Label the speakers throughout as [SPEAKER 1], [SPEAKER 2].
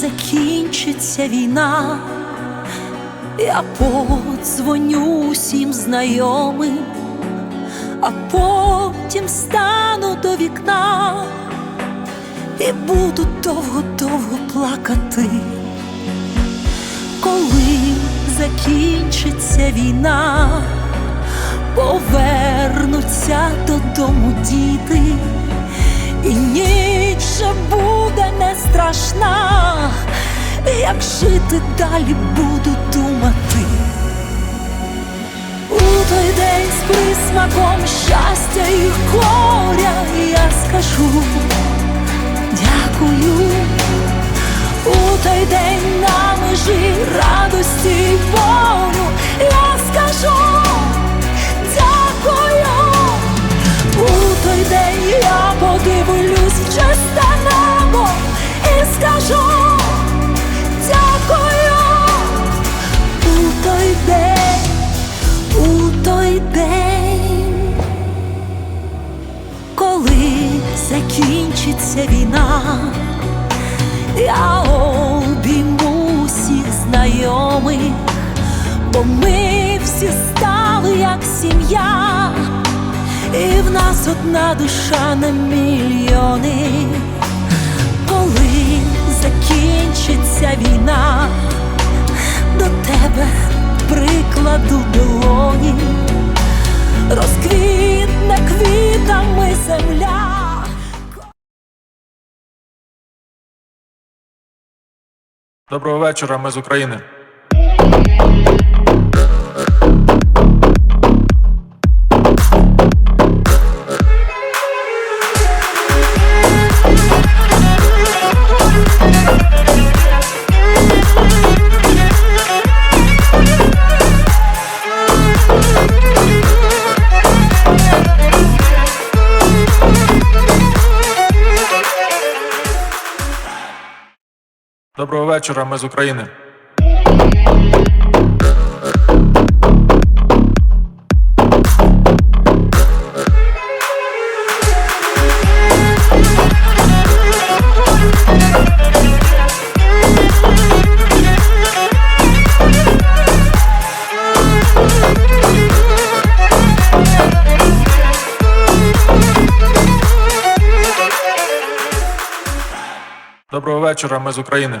[SPEAKER 1] закінчиться війна, я подзвоню усім знайомим, а потім стану до вікна і буду довго-довго плакати, коли закінчиться війна, повернуться додому діти, і ніч же буде не страшна, як жити далі буду думати. У той день з присмаком щастя і горя я скажу дякую. У той день на межі радості й болю я скажу день я подивлюсь в одна душа на мільйони, коли закінчиться війна, до тебе прикладу долоні, розквітне квітами земля.
[SPEAKER 2] Доброго вечора, ми з України. Доброго вечора, ми з України. Доброго вечора, ми з України.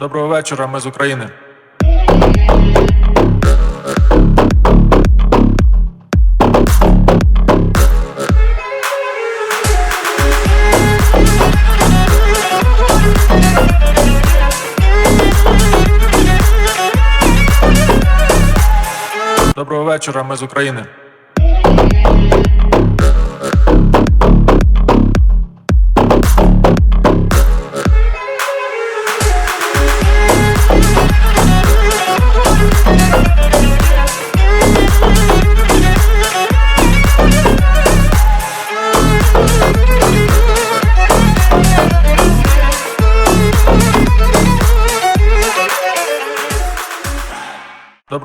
[SPEAKER 2] Доброго вечора, ми з України. Доброго вечора, ми з України.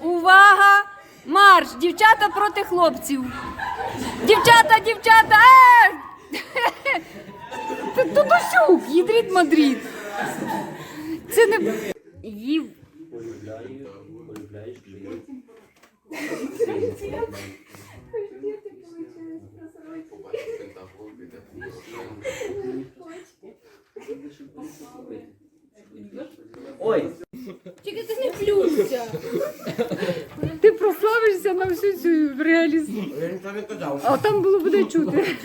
[SPEAKER 3] Увага! Марш! Дівчата проти хлопців. Дівчата, дівчата! Е! Т- Тутусюк, їдрід Мадрид. Це не їв.
[SPEAKER 4] Ой,
[SPEAKER 3] Тільки ти не плюйся. Ти прославишся на всю цю реалізм.
[SPEAKER 4] Я нічого не казав.
[SPEAKER 3] А там було буде чути.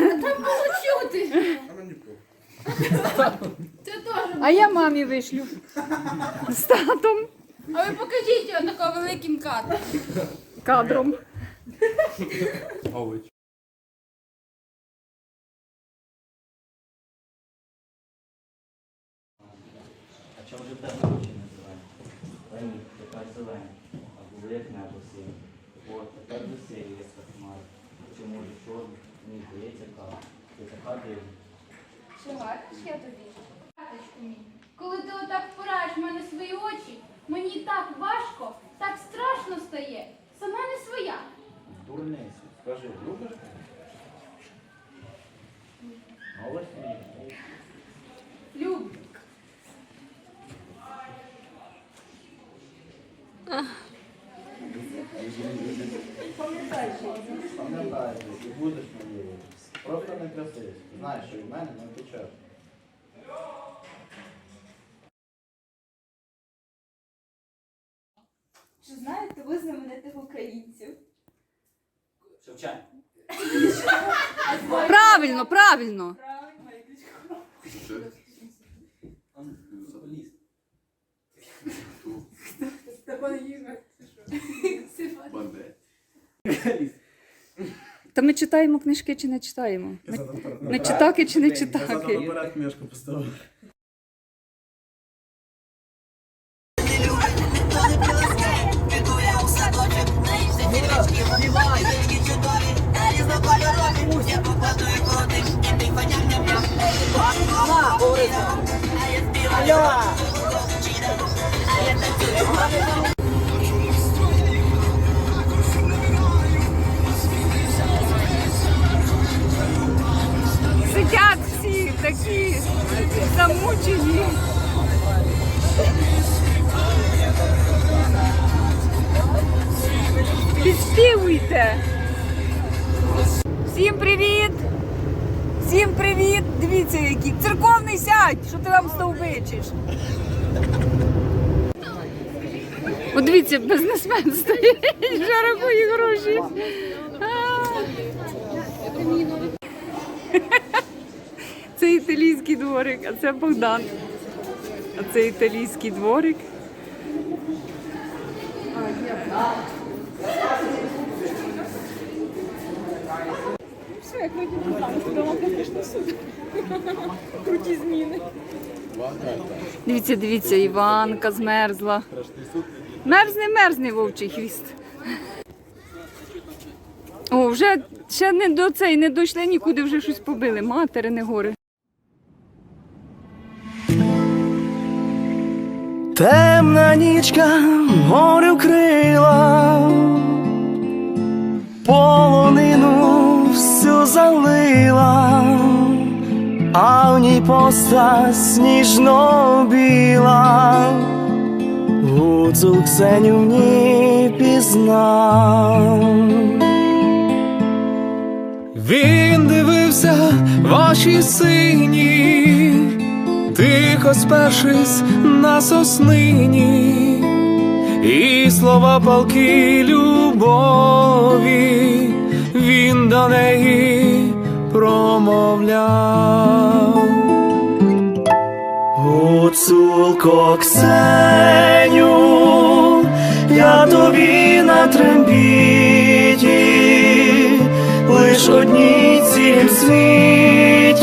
[SPEAKER 3] А я мамі вишлю. З татом.
[SPEAKER 5] А ви покажіть його такого великим кадром.
[SPEAKER 3] Кадром.
[SPEAKER 4] А чому ж тебе очі називають? Лені, тепер зелені, а були як небо синє. От, тепер до сірі є хмари. Чому ж чорний? Мені здається кава. Ти така дивна.
[SPEAKER 5] Що гарно ж я тобі? Таточку мій, коли ти отак впираєш в мене свої очі, мені так важко, так страшно стає. Сама не своя.
[SPEAKER 4] Дурницю, скажи, любиш мене? Ну, ось ні.
[SPEAKER 5] Люблю.
[SPEAKER 4] Пам'ятай, і будеш моєю. Просто не красивий. Знаєш, що від мене не втечеш.
[SPEAKER 6] Чи знаєте ви знаменитих українців?
[SPEAKER 4] Шевченко.
[SPEAKER 3] Правильно, правильно.
[SPEAKER 6] Правильно, Кличко. Степан Єгор.
[SPEAKER 3] Та ми читаємо книжки чи не читаємо? Ми, ми читаки чи не читаки?
[SPEAKER 7] Наперед книжку поставив.
[SPEAKER 3] Сидять всі такі замучені. Підспівуйте. Всім привіт! Всім привіт! Дивіться, який церковний сядь, що ти там стовбичиш. От дивіться, бізнесмен стоїть, вже рахує гроші. Це італійський дворик, а це Богдан. А це італійський дворик. Круті зміни. Дивіться, дивіться, Іванка змерзла. Мерзне, мерзне вовчий хвіст. О, вже ще не до цей, не дійшли нікуди, вже щось побили. Матери не гори.
[SPEAKER 7] Темна нічка море вкрила, полонину всю залила, а в ній постать сніжно біла, гуцул Ксеню ній пізнав. Він дивився в очі сині, тихо спершись на соснині, і слова палки любові він до неї промовляв. Гуцулко Ксеню, я тобі на трембіті, лиш одній цілім світі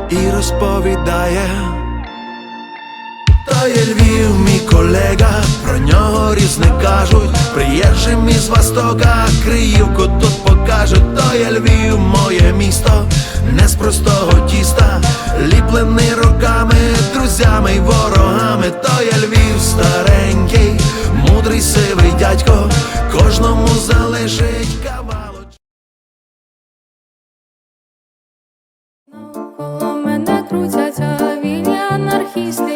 [SPEAKER 8] і розповідає. То є Львів, мій колега, про нього різне кажуть. Приїжджим із Востока, Криївку тут покажуть. То є Львів, моє місто, не з простого тіста, ліплений роками, друзями й ворогами. То є Львів старенький, мудрий сивий дядько, кожному залишить кавалок.
[SPEAKER 9] Анархісти, я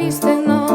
[SPEAKER 9] їм розповісти